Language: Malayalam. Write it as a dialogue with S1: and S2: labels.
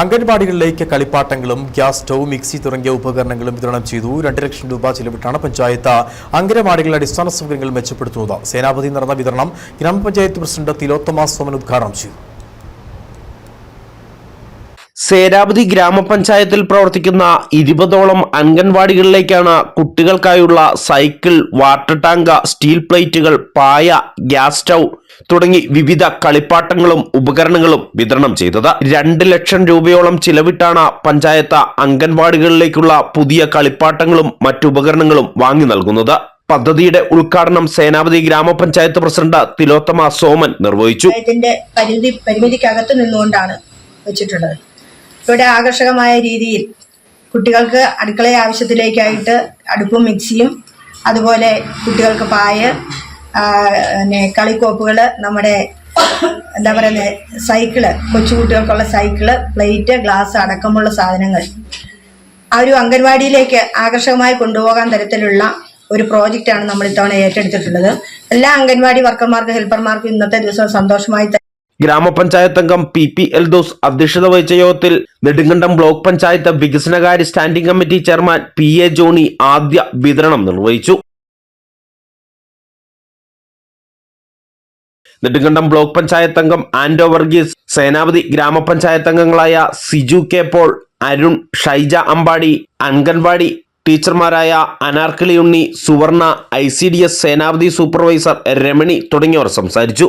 S1: അംഗൻവാടികളിലേക്ക് കളിപ്പാട്ടങ്ങളും ഗ്യാസ് സ്റ്റൗ മിക്സി തുടങ്ങിയ ഉപകരണങ്ങളും വിതരണം ചെയ്തു. രണ്ട് ലക്ഷം രൂപ ചിലവിട്ടാണ് പഞ്ചായത്ത് അംഗനവാടികളുടെ അടിസ്ഥാന സൗകര്യങ്ങൾ മെച്ചപ്പെടുത്തുന്നത്. സേനാപതി നടന്ന വിതരണം ഗ്രാമപഞ്ചായത്ത് പ്രസിഡന്റ് തിലോത്തമ സോമൻ ഉദ്ഘാടനം ചെയ്തു.
S2: സേനാപതി ഗ്രാമപഞ്ചായത്തിൽ പ്രവർത്തിക്കുന്ന ഇരുപതോളം അംഗൻവാടികളിലേക്കാണ് കുട്ടികൾക്കായുള്ള സൈക്കിൾ വാട്ടർ ടാങ്ക് സ്റ്റീൽ പ്ലേറ്റുകൾ പായ ഗ്യാസ് സ്റ്റൗ തുടങ്ങി വിവിധ കളിപ്പാട്ടങ്ങളും ഉപകരണങ്ങളും വിതരണം ചെയ്തത്. രണ്ട് ലക്ഷം രൂപയോളം ചിലവിട്ടാണ് പഞ്ചായത്ത് അംഗൻവാടികളിലേക്കുള്ള പുതിയ കളിപ്പാട്ടങ്ങളും മറ്റുപകരണങ്ങളും വാങ്ങി നൽകുന്നത്. പദ്ധതിയുടെ ഉദ്ഘാടനം സേനാപതി ഗ്രാമപഞ്ചായത്ത് പ്രസിഡന്റ് തിലോത്തമ സോമൻ നിർവഹിച്ചു.
S3: പരിമിതിക്കകത്ത് നിന്നുകൊണ്ടാണ് വെച്ചിട്ടുള്ളത്. ഇവിടെ ആകർഷകമായ രീതിയിൽ കുട്ടികൾക്ക് അടുക്കള ആവശ്യത്തിലേക്കായിട്ട് അടുപ്പും മിക്സിയും അതുപോലെ കുട്ടികൾക്ക് പായ പിന്നെ കളിക്കോപ്പുകൾ നമ്മുടെ എന്താ പറയുന്നത് സൈക്കിൾ കൊച്ചു കുട്ടികൾക്കുള്ള സൈക്കിൾ പ്ലേറ്റ് ഗ്ലാസ് അടക്കമുള്ള സാധനങ്ങൾ. ആ ഒരു അംഗൻവാടിയിലേക്ക് ആകർഷകമായി കൊണ്ടുപോകാൻ തരത്തിലുള്ള ഒരു പ്രോജക്റ്റാണ് നമ്മൾ ഇത്തവണ ഏറ്റെടുത്തിട്ടുള്ളത്. എല്ലാ അംഗൻവാടി വർക്കർമാർക്കും ഹെൽപ്പർമാർക്കും ഇന്നത്തെ ദിവസം സന്തോഷമായി
S2: ഗ്രാമപഞ്ചായത്ത് അംഗം പി പി എൽദോസ് അധ്യക്ഷത വഹിച്ച യോഗത്തിൽ നെടുങ്കണ്ടം ബ്ലോക്ക് പഞ്ചായത്ത് വികസനകാര്യ standing committee chairman P A Johny ആദ്യ വിതരണം നിർവഹിച്ചു. നെടുങ്കണ്ടം ബ്ലോക്ക് പഞ്ചായത്ത് അംഗം ആൻഡോ വർഗീസ് സേനാപതി ഗ്രാമപഞ്ചായത്ത് അംഗങ്ങളായ Siju K Paul Arun Shaija Ambadi anganwadi ടീച്ചർമാരായ Anarkali Unni Suvarna I C D S Senapathy supervisor Ramani തുടങ്ങിയവർ സംസാരിച്ചു.